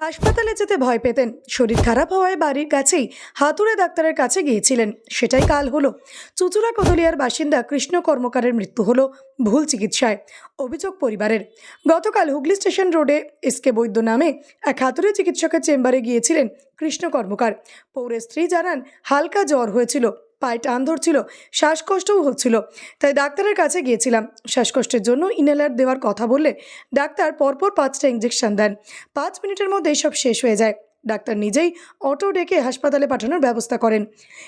হাসপাতালে যেতে ভয় পেতেন। শরীর খারাপ হওয়ায় বাড়ির কাছেই হাতুড়ে ডাক্তারের কাছে গিয়েছিলেন। সেটাই কাল হলো। চুচুড়া কদলিয়ার বাসিন্দা কৃষ্ণ কর্মকারের মৃত্যু হলো ভুল চিকিৎসায়। অভিযোগ পরিবারের। গতকাল হুগলি স্টেশন রোডে এসকে বৈদ্য নামে এক হাতুড়ে চিকিৎসকের চেম্বারে গিয়েছিলেন কৃষ্ণ কর্মকার। পৌরের স্ত্রী জানান, হালকা জ্বর হয়েছিল। পায়ে টান ধরছিল, শ্বাসকষ্টও হচ্ছিল। তাই ডাক্তারের কাছে গিয়েছিলাম। শ্বাসকষ্টের জন্য ইনহেলার দেওয়ার কথা বললে ডাক্তার পরপর পাঁচটা ইঞ্জেকশন দেন। পাঁচ মিনিটের মধ্যে সব শেষ হয়ে যায়। ডাক্তার নিজেই অটো ডেকে হাসপাতালে পাঠানোর ব্যবস্থা করেন।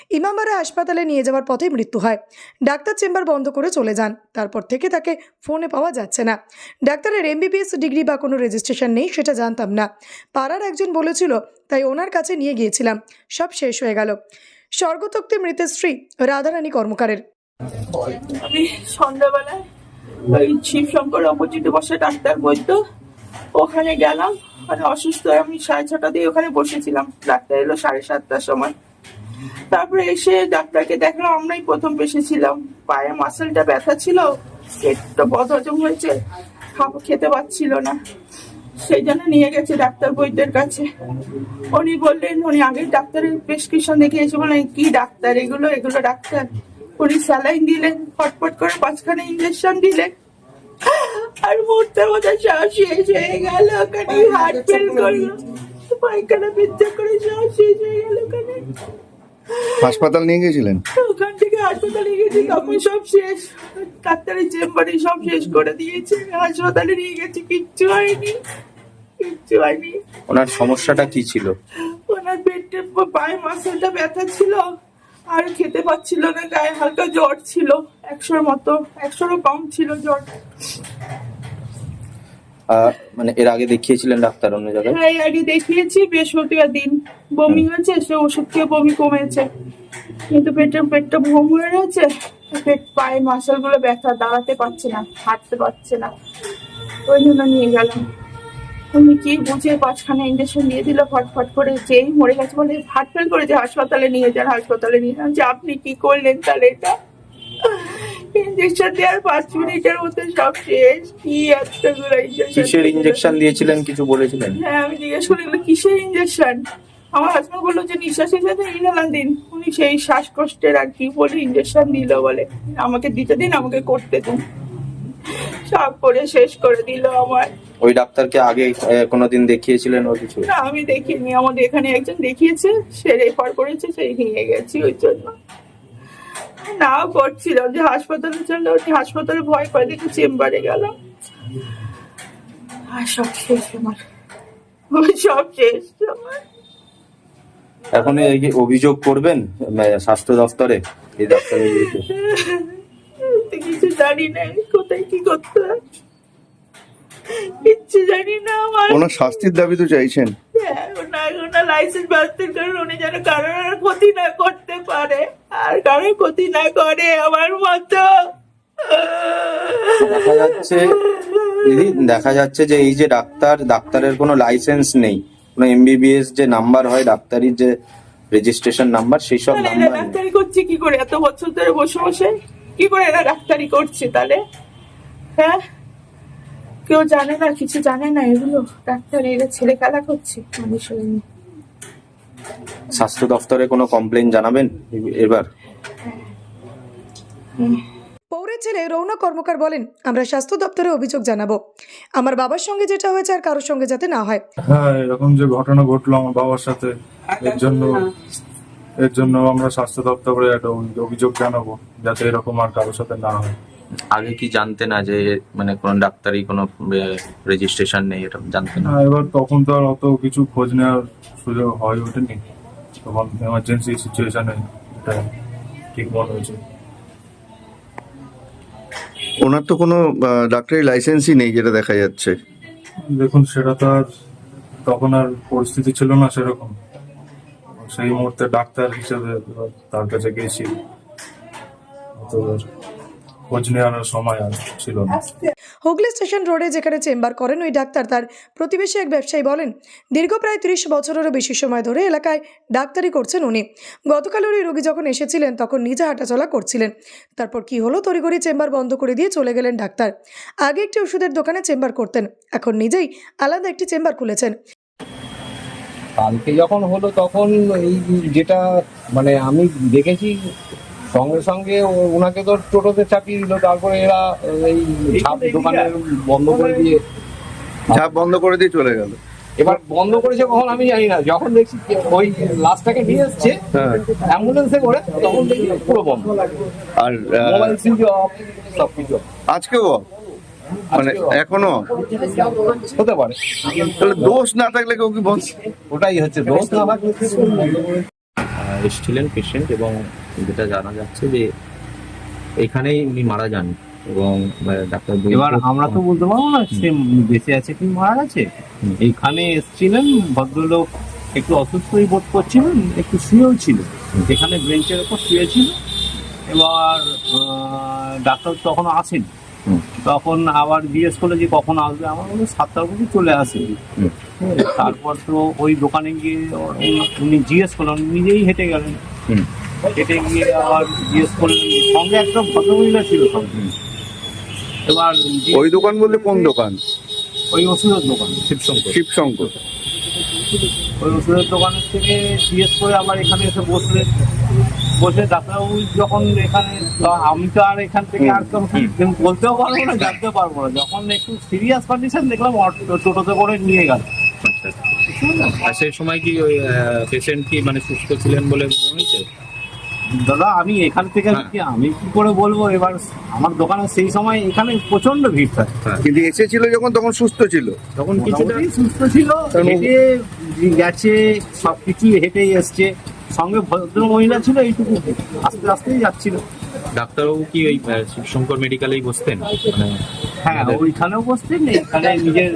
ইমামবাড়া হাসপাতালে নিয়ে যাওয়ার পথে মৃত্যু হয়। ডাক্তার চেম্বার বন্ধ করে চলে যান। তারপর থেকে তাকে ফোনে পাওয়া যাচ্ছে না। ডাক্তারের এমবিবিএস ডিগ্রি বা কোনো রেজিস্ট্রেশন নেই, সেটা জানতাম না। পাড়ার একজন বলেছিল, তাই ওনার কাছে নিয়ে গিয়েছিলাম। সব শেষ হয়ে গেল। স্বর্গতক্তে মৃতের স্ত্রী রাধারানী কর্মকারের। আমি সন্ধ্যাবেলায় ওই শিবশঙ্কর অপোজিটে বসে ডাক্তার বৈদ্য, ওখানে গেলাম মানে অসুস্থ আমি সাড়ে ছটা দিয়ে ওখানে বসেছিলাম। ডাক্তার এলো সাড়ে সাতটার সময়। তারপরে এসে ডাক্তারকে দেখলাম আমরাই প্রথম বসেছিলাম পায়ে মাসেলটা ব্যথা ছিল, পেটটা বদহজম হয়েছে খাব খেতে পাচ্ছিল না। সেই জন্য নিয়ে গেছে ডাক্তার বৈদ্যের কাছে। উনি বললেন উনি আগের ডাক্তারের প্রেসক্রিপশন দেখে এসে বললেন কি ডাক্তার? এগুলো এগুলো ডাক্তার। উনি স্যালাইন দিলেন ফটফট করে পাঁচখানা ইঞ্জেকশন দিলেন। আর মুহূর্তের মধ্যে শ্বাস শেষ হয়ে গেল ওখানে হার্ট ফেল করল। পায়খানা বিদ্যা করে শ্বাস শেষ হয়ে গেল ওখানে হাসপাতাল নিয়ে গেছিলেন? ওখান হাসপাতালে গেছি তখন সব শেষ। ডাক্তারের চেম্বারে সব শেষ করে দিয়েছে। হাসপাতালে নিয়ে গেছি কিচ্ছু হয়নি কিচ্ছু হয়নি। ওনার সমস্যাটা কি ছিল? ওনার পেটে পায়ে মাসেলটা ব্যথা ছিল আর খেতে পাচ্ছিল না গায়ে হালকা জ্বর ছিল একশোর মতো একশোরও কম ছিল জ্বর। মানে এর আগে দেখিয়েছিলেন ডাক্তার অন্য জায়গায়? হ্যাঁ এর আগে দেখিয়েছি বৃহস্পতিবার দিন বমি হয়েছে সে ওষুধ খেয়ে বমি কমেছে। কিন্তু পেটের পেটটা ভোম হয়ে রয়েছে পেট পায়ে মাসেলগুলো ব্যথা দাঁড়াতে পারছে না হাঁটতে পারছে না। ওই জন্য নিয়ে গেলাম। তুমি কি বুঝে পাঁচখানা ইঞ্জেকশন দিয়ে দিল ফটফট করে যেই মরে গেছে বলে হার্ট ফেল করেছে হাসপাতালে নিয়ে যান হাসপাতালে নিয়ে যান। যে আপনি কি করলেন তাহলে এটা? ইঞ্জেকশন দেওয়ার পাঁচ মিনিটের মধ্যে সব শেষ। কি এতগুলো ইঞ্জেকশন কিসের ইঞ্জেকশন দিয়েছিলেন কিছু বলেছিলেন? হ্যাঁ আমি জিজ্ঞেস করি কিসের ইঞ্জেকশন আমার হাজব্যান্ড বলল যে নিঃশ্বাসের সাথে ইনহেলার দিন। উনি সেই শ্বাসকষ্টের আর কি বলে ইঞ্জেকশন দিল বলে। আমাকে দিতে দিন আমাকে করতে দিন। সব করে শেষ করে দিল আমার। ওই ডাক্তারকে আগে কোনোদিন দেখিয়েছিলেন ও কিছু? না আমি দেখিনি। আমাদের এখানে একজন দেখিয়েছে সে রেফার করেছে সেই নিয়ে গেছি ওই জন্য। নাও করছিল। যে হাসপাতালে চলে ওটি হাসপাতালে ভয় পাই দেখে চেম্বারে গেলাম আর সব শেষ আমার। সব শেষ আমার। এখন অভিযোগ করবেন স্বাস্থ্য দপ্তরে এই তো কিছু জানি না কোথায় কি করতে কিচ্ছু জানি না আমার। ওনার শাস্তির দাবি তো চাইছেন? হ্যাঁ, ওনার লাইসেন্স বাতিল করেন উনি যেন কারোর ক্ষতি না করতে পারে। আর কারোর ক্ষতি না করে আমার মতো। দেখা যাচ্ছে দিদি দেখা যাচ্ছে যে এই যে ডাক্তার ডাক্তারের কোনো লাইসেন্স নেই। কোনো এমবিবিএস যে নাম্বার হয় ডাক্তারির যে রেজিস্ট্রেশন নাম্বার সেই সব নাম্বার ডাক্তারি করছে কি করে? এত বছর ধরে বসে বসে? কি করে এরা ডাক্তারি করছে তাহলে? হ্যাঁ? কেউ জানে না কিছু জানে না এগুলো? ডাক্তার এরা ছেলে খেলা করছে মানুষের স্বাস্থ্য দপ্তরে কোনো কমপ্লেন জানাবেন এবার? পৌরের ছেলে রৌনক কর্মকার বলেন আমরা স্বাস্থ্য দপ্তরে অভিযোগ জানাব। আমার বাবার সঙ্গে যেটা হয়েছে আর কারোর সঙ্গে যাতে না হয়। হ্যাঁ এরকম যে ঘটনা ঘটলো আমার বাবার সাথে এর জন্য এর জন্য আমরা স্বাস্থ্য দপ্তরে একটা অভিযোগ জানাব যাতে এরকম আর কারোর সাথে না হয়। আগে কি জানতে না যে মানে কোন ডাক্তারি কোনো রেজিস্ট্রেশন নেই এটা জানতে না? না এবার তখন তো আর অত কিছু খোঁজ নেওয়ার সুযোগ হয় ওঠেনি। তখন এমার্জেন্সি সিচুয়েশনে এটা ঠিক মনে হয়েছে। ওনার তো কোনো ডাক্তারি লাইসেন্সই নেই যেটা দেখা যাচ্ছে। দেখুন, সেটা তো আর তখন আর পরিস্থিতি ছিল না সেরকম। সেই মুহূর্তে ডাক্তার হিসেবে তার কাছে গেছি। খোঁজ নেওয়ার সময় আর ছিল না। হুগলি স্টেশন রোডে যেখানে চেম্বার করেন ওই ডাক্তার, তার প্রতিবেশী এক ব্যবসায়ী বলেন, দীর্ঘ প্রায় তিরিশ বছরেরও বেশি সময় ধরে এলাকায় ডাক্তারি করছেন উনি। গতকাল ওই রোগী যখন এসেছিলেন, তখন নিজে হাঁটাচলা করছিলেন। তারপর কি হলো? তড়িঘড়ি চেম্বার বন্ধ করে দিয়ে চলে গেলেন ডাক্তার। আগে একটি ওষুধের দোকানে চেম্বার করতেন, এখন নিজেই আলাদা একটি চেম্বার খুলেছেন। কালকে যখন হলো, তখন এই যেটা মানে আমি দেখেছি সঙ্গে সঙ্গে ও- ওনাকে তো টোটোতে চাপিয়ে দিল তারপরে এরা এই ছাপ দোকানে বন্ধ করে দিয়ে ছাপ বন্ধ করে দিয়ে চলে গেল। এবার বন্ধ করেছে কখন আমি জানি না যখন দেখছি ওই লাশটাকে নিয়ে এসছে হ্যাঁ। অ্যাম্বুলেন্সে করে তখন দেখি পুরো বন্ধ। আর মোবাইল সুইচ অফ সবকিছু। আজকেও? মানে এখনও হতে পারে। তাহলে দোষ না থাকলে কেউ কি বল ওটাই হচ্ছে দোষ। না থাকলে এসেছিলেন পেশেন্ট এবং যেটা জানা যাচ্ছে যে এখানেই উনি মারা যান এবং ডাক্তার এবার আমরা তো বলতে পারব না সে বেঁচে আছে কি মারা গেছে? এখানে এইখানে এসেছিলেন ভদ্রলোক একটু অসুস্থই বোধ করছিলেন একটু শুয়েও ছিল। এখানে বেঞ্চের ওপর শুয়েছিল এবার ডাক্তার তখন আসেন। তখন আবার জিজ্ঞেস করল যে কখন আসবে? আমার মনে হয় সাতটার মধ্যে চলে আসে। তারপর তো ওই দোকানে গিয়ে উনি- জিজ্ঞেস করলেন উনি নিজেই হেঁটে গেলেন। হেঁটে গিয়ে আবার জিজ্ঞেস করলেন সঙ্গে একটা ভদ্রমহিলা ছিল সঙ্গে। এবার ওই দোকান বলতে কোন দোকান? ওই ওষুধের দোকান শিবশঙ্কর। শিবশঙ্কর। ওই ওষুধের দোকানের থেকে জিজ্ঞেস করে আবার এখানে এসে বসলেন বসে ডাক্তারবাবু যখন এখানে আমি তো আর এখান থেকে আর তো বলতেও পারব না জানতে পারব না। যখন একটু সিরিয়াস কন্ডিশন দেখলাম টোটোতে করে নিয়ে গেল। আচ্ছা আর সেই সময় কি ওই পেশেন্ট কি মানে সুস্থ ছিলেন বলে মনে হয়েছে? দাদা আমি এখান থেকে হ্যাঁ। কি আমি কি করে বলব? এবার আমার দোকানে সেই সময় এখানে প্রচণ্ড ভিড় থাকে। কিন্তু এসেছিল যখন তখন সুস্থ ছিল। তখন কিছুটা সুস্থ ছিল। তার সব গেছে সবকিছু হেঁটেই এসছে। সঙ্গে ভদ্র মহিলা ছিল এইটুকু। আস্তে আস্তেই যাচ্ছিল। ডাক্তারবাবু কি ওই শিবশঙ্কর মেডিকেলেই বসতেন? মানে হ্যাঁ ওইখানেও বসতেন এখানে নিজের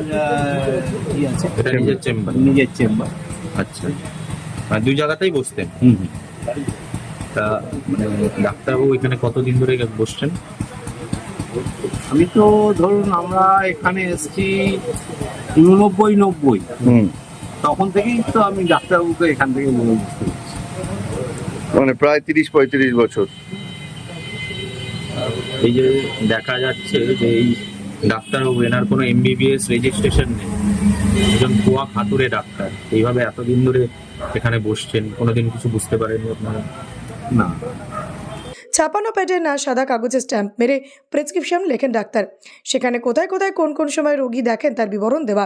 আছে। এটা নিজের চেম্বার। নিজের চেম্বার। আচ্ছা। মানে দুই জায়গাতেই বসতেন। তা মানে ডাক্তারবাবু এখানে কতদিন ধরে বসছেন? আমি তো ধরুন আমরা এখানে এসছি উননব্বই নব্বই। হুম। তখন থেকেই তো আমি ডাক্তারবাবুকে এখান থেকে বলে বুঝতে মানে প্রায় তিরিশ পঁয়ত্রিশ বছর। এই যে দেখা যাচ্ছে যে এই ডাক্তারবাবু এনার কোনো এমবিবিএস রেজিস্ট্রেশন নেই। একজন ভুয়া খাতুরে ডাক্তার। এইভাবে এতদিন ধরে এখানে বসছেন কোনোদিন কিছু বুঝতে পারেননি আপনারা? না। ছাপানো প্যাডে না সাদা কাগজে স্ট্যাম্প মেরে প্রেসক্রিপশন লেখেন ডাক্তার। সেখানে কোথায় কোথায় কোন কোন সময় রোগী দেখেন তার বিবরণ দেওয়া।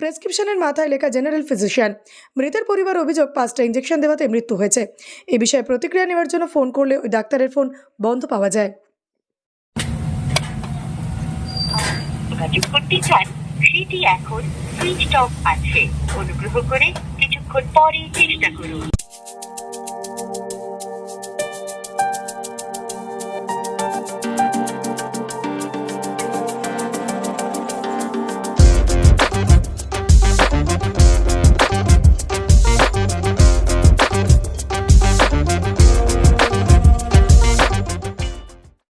প্রেসক্রিপশনের মাথায় লেখা জেনারেল ফিজিশিয়ান মৃতের পরিবার অভিযোগ পাঁচটা ইঞ্জেকশন দেওয়াতে মৃত্যু হয়েছে। এ বিষয়ে প্রতিক্রিয়া নেওয়ার জন্য ফোন করলে ওই ডাক্তারের ফোন বন্ধ পাওয়া যায়। সেটি এখন আছে। অনুগ্রহ করে কিছুক্ষণ পরে চেষ্টা করুন।